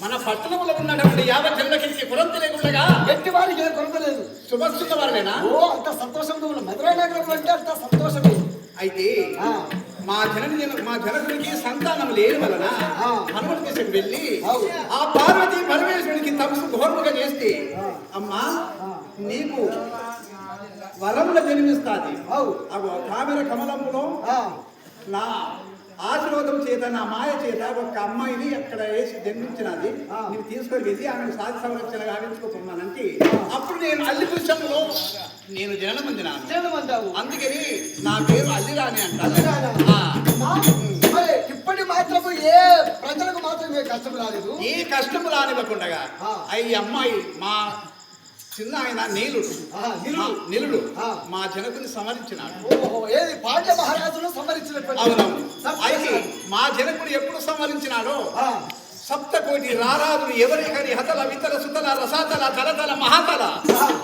మన పట్టణంలో ఉన్నటువంటి యావత్ జనులకి పురం తెలియకుండా ఎట్టి వారికి ఏ కొరత లేదు శుభస్తున్న వారినేనా ఓ అంత సంతోషంగా ఉన్న మధురా నగరం అంటే అంత సంతోషమే. అయితే మా జనని జన మా జనకుడికి సంతానం లేని వలన. హనుమతి దేశం వెళ్ళి. ఆ పార్వతి పరమేశ్వరుడికి తపస్సు ఘోరముగా చేస్తే. అమ్మా. నీకు వరముల జన్మిస్తాది అవు. కామెర కమలములో నా ఆశీర్వాదం చేత నా మాయ చేత ఒక అమ్మాయిని అక్కడ వేసి జన్మించినది. నీవు తీసుకొని వెళ్ళి ఆమెను సాధి సంరక్షణ గావించుకోమనంటే అప్పుడు నేను అల్లి పురుషంలో నేను జననం పొందినాను చేయమంటావు అందుకని నా పేరు అల్లిరాని అంటారు. మరి ఇప్పటి మాత్రము ఏ ప్రజలకు మాత్రం ఏ కష్టం రాలేదు. ఏ కష్టము రానివ్వకుండగా ఆ. ఈ అమ్మాయి మా చిన్న ఆయన నీలుడు. నిలుడు. మా- నిలుడు. ఆ. మా జనకుని సమరించినాడు ఓహో ఏది? పాండ్య మహారాజును సంహరించినటువంటి అవునవును. అయితే మా జనకుడు ఎప్పుడు సంహరించినాడో ఆ, సప్తకోటి రారాదులు ఎవరి హరి హతల వితల సుతల రసాతల తలతల మహాతల.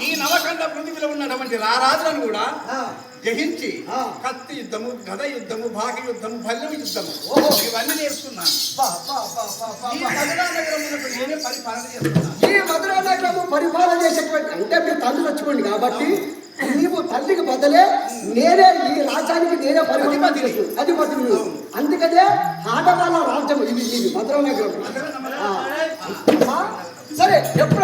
ఈ నవకండ పృథివిలో ఉన్నటువంటి రారాజులను కూడా జయించి. కత్తి యుద్ధము గద యుద్ధము భాగి యుద్ధము భల్యం యుద్ధము. ఇవన్నీ నేర్చుకున్నాను. నేనే పరిపాలన చేస్తున్నాను. ఈ మధురా నగరము పరిపాలన చేసేటువంటి అంటే మీ తల్లి చచ్చిపోయింది కాబట్టి నీవు తల్లికి బదలే నేనే ఈ రాజ్యానికి నేనే పరిపాలన అధిపతి అందుకనే ఆడవాళ్ళ రాజ్యం నగరం సరే ఎప్పుడు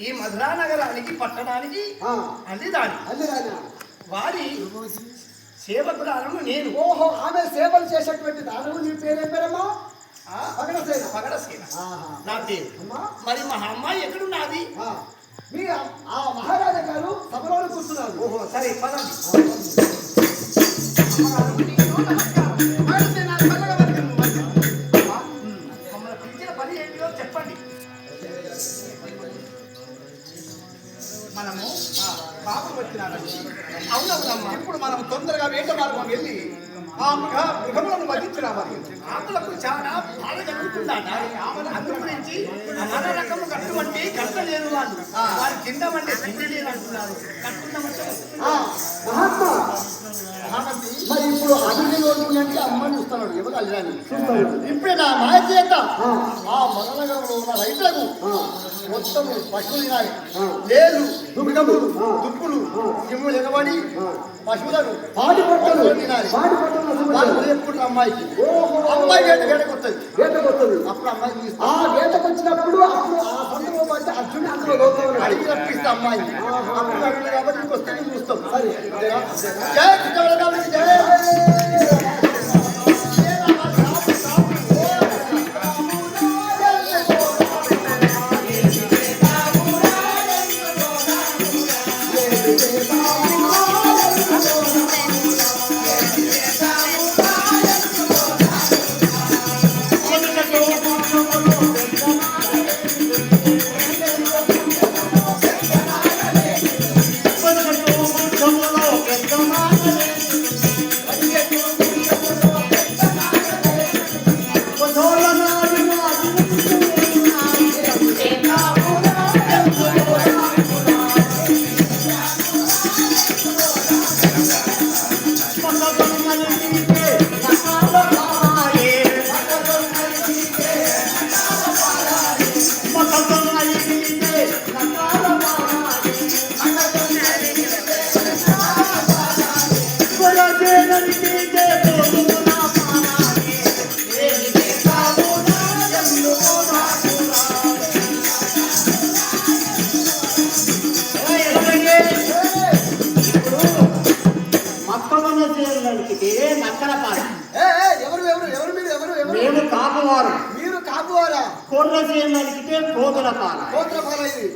ఈ- మధురా నగరానికి పట్టణానికి హల్లిరాణి హల్లిరాణి వారి సేవకురాలను నేను. ఓహో ఆమె సేవలు చేసేటువంటి దానవు నీ పేరేం పేరమ్మా? పగడసేన. పగడసేన. నా పేరు. అమ్మా. మరి మా అమ్మాయి ఎక్కడున్నది? ఆ, మీ ఆ- ఆ మహారాజా గారు సభలో కూర్చున్నారు. ఓహో సరే పదండి. మార్గం వెళ్ళి ఆ మృగ మృగములను వధించి రావాలి ఆకులకు చాలా బాధ కలుగుతుందట. అందు గురించి మన రకము కట్టుమంటే కట్టలేరు వాళ్ళు. వారి తిండమంటే తిండి లేరు అంటున్నారు. మహాత్మా. మరి ఇప్పుడు అభివృద్ధి రోజులంటే అమ్మని చూస్తున్నాడు. ఎవరు అల్లిరాని? ఇప్పుడే నా మాయ చేత ఆ. మరణనగరంలో ఉన్న రైతులకు. మొత్తం పశువులు తినాలి. దుర్గములు ఆ. దుప్పులు. జిమ్ములు ఎగబడి. పశువులను పాడి పట్టలు పాడి పట్టలు ఉదయప్పుడు అమ్మాయికి. అమ్మాయి వేట వేటకొస్తుంది వేటకు వస్తుంది అప్పుడు అమ్మాయి ఆ వేటకు వచ్చినప్పుడు అప్పుడు ఆ సందర్భం బట్టి అర్జునుడు అందులో ఉన్నాడు. అడిగి రప్పిస్తే అమ్మాయి అప్పుడు అడిగి కాబట్టి అంతేనా? జై కృష్ణవరదానికి జై మక్కవన్న పాల. ఏ, ఏ, ఎవరు ఎవరు ఎవరు మీరు ఎవరు ఎవరు? మేము కాపువారు. మీరు కాపువారా? చీరలు నడిపితే కోతుల పాల. గోత్రపాల ఇది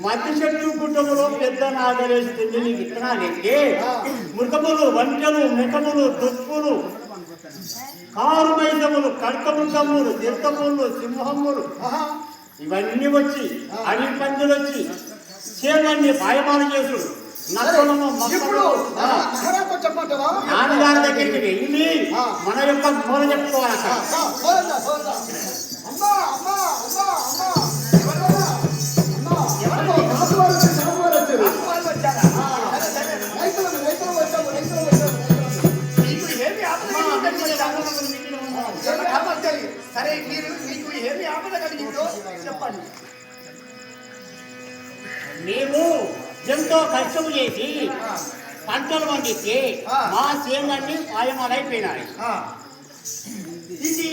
మధ్య చెట్టు గుడ్డములో పెద్ద నాగరేస్తుంది నీకు ఇత్తనాలంటే మృగములు వంటలు మికములు దుప్పులు కారు మైదములు కడకముద్దములు దీర్ఘములు సింహములు. ఇవన్నీ వచ్చి అడవి పందులు వచ్చి చీరలన్నీ పాయమాన చేసుడు ఇప్పుడు మక్కలు మహారాజు చెప్పమంటావా నాన్నగారి దగ్గరికి వెళ్ళి. మన యొక్క మూల చెప్పుకోవాలి. సరే మీరు మీకు ఏమి ఆపద కలిగిందో చెప్పండి. మేము ఎంతో కష్టం చేసి పంటలు పండిస్తే. మా చేనులన్నీ పాయమాలైపోయినాయి ఆ, ఇది